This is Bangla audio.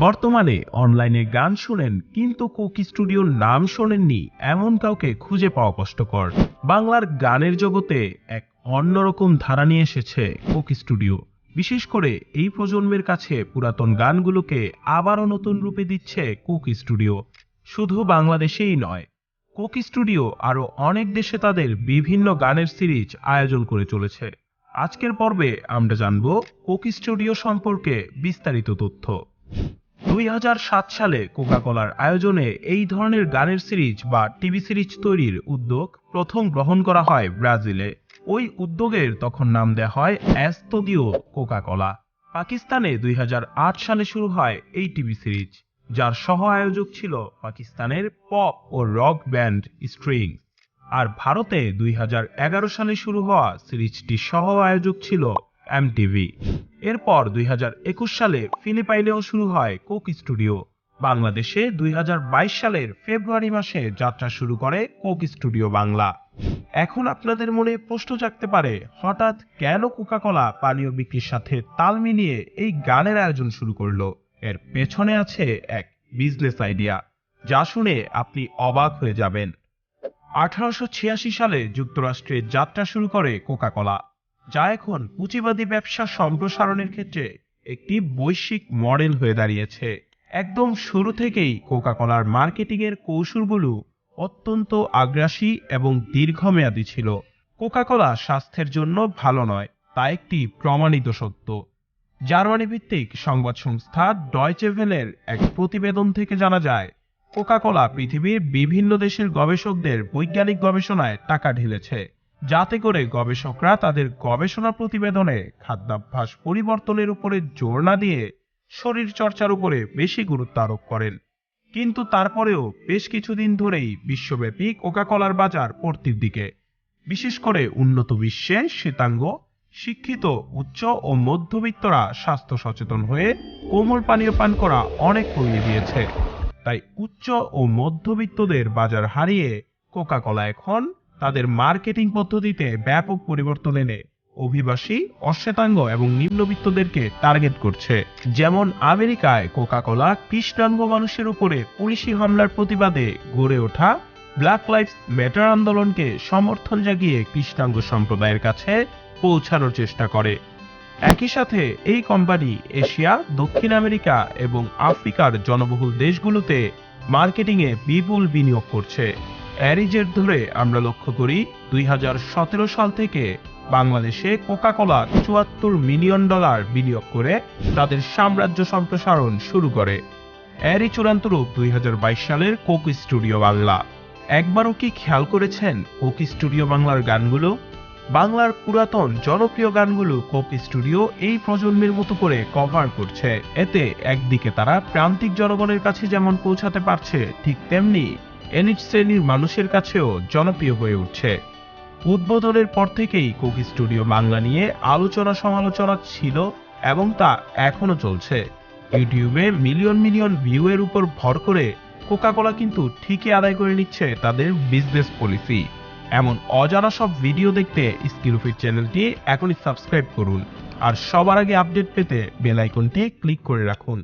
বর্তমানে অনলাইনে গান শোনেন, কিন্তু কোকি স্টুডিওর নাম শোনেননি এমন কাউকে খুঁজে পাওয়া কষ্টকর। বাংলার গানের জগতে এক অন্যরকম ধারা নিয়ে এসেছে কোকি স্টুডিও। বিশেষ করে এই প্রজন্মের কাছে পুরাতন গানগুলোকে আবারও নতুন রূপে দিচ্ছে কোকি স্টুডিও। শুধু বাংলাদেশেই নয়, কোকি স্টুডিও আরও অনেক দেশে তাদের বিভিন্ন গানের সিরিজ আয়োজন করে চলেছে। আজকের পর্বে আমরা জানব কোকি স্টুডিও সম্পর্কে বিস্তারিত তথ্য। দুই হাজার সাত সালে কোকাকোলার আয়োজনে এই ধরনের গানের সিরিজ বা টিভি সিরিজ তৈরির উদ্যোগ প্রথম গ্রহণ করা হয় ব্রাজিলে। ওই উদ্যোগের তখন নাম দেওয়া হয় অ্যাস্তোদিও কোকাকোলা। পাকিস্তানে দুই হাজার আট সালে শুরু হয় এই টিভি সিরিজ, যার সহ আয়োজক ছিল পাকিস্তানের পপ ও রক ব্যান্ড স্ট্রিং। আর ভারতে দুই হাজার এগারো সালে শুরু হওয়া সিরিজটি সহ আয়োজক ছিল এমটিভি এরপর দুই হাজার একুশ সালে ফিলিপাইনেও শুরু হয় কোক স্টুডিও। বাংলাদেশে দুই হাজার বাইশ সালের ফেব্রুয়ারি মাসে যাত্রা শুরু করে কোক স্টুডিও বাংলা। এখন আপনাদের মনে প্রশ্ন জাগতে পারে, হঠাৎ কেন কোকাকোলা পানীয় বিক্রির সাথে তাল মিলিয়ে এই গানের আয়োজন শুরু করল? এর পেছনে আছে এক বিজনেস আইডিয়া যা শুনে আপনি অবাক হয়ে যাবেন। আঠারোশো ছিয়াশি সালে যুক্তরাষ্ট্রে যাত্রা শুরু করে কোকাকোলা। যা এখন পুঁজিবাদী ব্যবসা সম্প্রসারণের ক্ষেত্রে একটি বৈশ্বিক মডেল হয়ে দাঁড়িয়েছে। একদম শুরু থেকেই কোকা কোকাকোলার মার্কেটিংয়ের কৌশলগুলো অত্যন্ত আগ্রাসী এবং দীর্ঘমেয়াদী ছিল। কোকা কোকাকোলা স্বাস্থ্যের জন্য ভালো নয়, তা একটি প্রমাণিত সত্য। জার্মানি ভিত্তিক সংবাদ সংস্থা ডয়চে ভেলের এক প্রতিবেদন থেকে জানা যায় কোকা কোকাকোলা পৃথিবীর বিভিন্ন দেশের গবেষকদের বৈজ্ঞানিক গবেষণায় টাকা ঢেলেছে। যাতে করে গবেষকরা তাদের গবেষণা প্রতিবেদনে খাদ্যাভ্যাস পরিবর্তনের উপরে জোর না দিয়ে শরীর চর্চার উপরে বেশি গুরুত্ব আরোপ করেন। কিন্তু তারপরেও বেশ কিছুদিন ধরেই বিশ্বব্যাপী কোকাকোলার বাজার পড়তির দিকে। বিশেষ করে উন্নত বিশ্বে শ্বেতাঙ্গ, শিক্ষিত, উচ্চ ও মধ্যবিত্তরা স্বাস্থ্য সচেতন হয়ে কোমল পানীয় পান করা অনেক কমিয়ে দিয়েছে। তাই উচ্চ ও মধ্যবিত্তদের বাজার হারিয়ে কোকাকোলা এখন তাদের মার্কেটিং পদ্ধতিতে ব্যাপক পরিবর্তন এনে অভিবাসী, অশ্বেতাঙ্গ এবং নিম্নবিত্তদেরকে টার্গেট করছে। যেমন আমেরিকায় কোকাকোলা কৃষ্ণাঙ্গ মানুষের উপরে পুলিশি হামলার প্রতিবাদে গড়ে ওঠা ব্ল্যাক লাইফস ম্যাটার আন্দোলনকে সমর্থন জাগিয়ে কৃষ্ণাঙ্গ সম্প্রদায়ের কাছে পৌঁছানোর চেষ্টা করে। একই সাথে এই কোম্পানি এশিয়া, দক্ষিণ আমেরিকা এবং আফ্রিকার জনবহুল দেশগুলোতে মার্কেটিংয়ে বিপুল বিনিয়োগ করছে। এরই জের ধরে আমরা লক্ষ্য করি দুই হাজার সতেরো সাল থেকে বাংলাদেশে কোকাকোলা চুয়াত্তর মিলিয়ন ডলার বিনিয়োগ করে তাদের সাম্রাজ্য সম্প্রসারণ শুরু করে। এরই চূড়ান্ত রূপ দুই সালের কোক স্টুডিও বাংলা। একবারও কি খেয়াল করেছেন কোক স্টুডিও বাংলার গানগুলো? বাংলার পুরাতন জনপ্রিয় গানগুলো কোক স্টুডিও এই প্রজন্মের মতো করে কভার করছে। এতে একদিকে তারা প্রান্তিক জনগণের কাছে যেমন পৌঁছাতে পারছে, ঠিক তেমনি এনিচ শ্রেণির মানুষের কাছেও জনপ্রিয় হয়ে উঠছে। উদ্বোধনের পর থেকেই কোক স্টুডিও বাংলা নিয়ে আলোচনা সমালোচনা ছিল এবং তা এখনও চলছে। ইউটিউবে মিলিয়ন মিলিয়ন ভিউ এর উপর ভর করে কোকাকোলা কিন্তু ঠিকই আদায় করে নিচ্ছে তাদের বিজনেস পলিসি। এমন অজানা সব ভিডিও দেখতে স্কিলুফিট চ্যানেলটি এখনই সাবস্ক্রাইব করুন। আর সবার আগে আপডেট পেতে বেল আইকনটি ক্লিক করে রাখুন।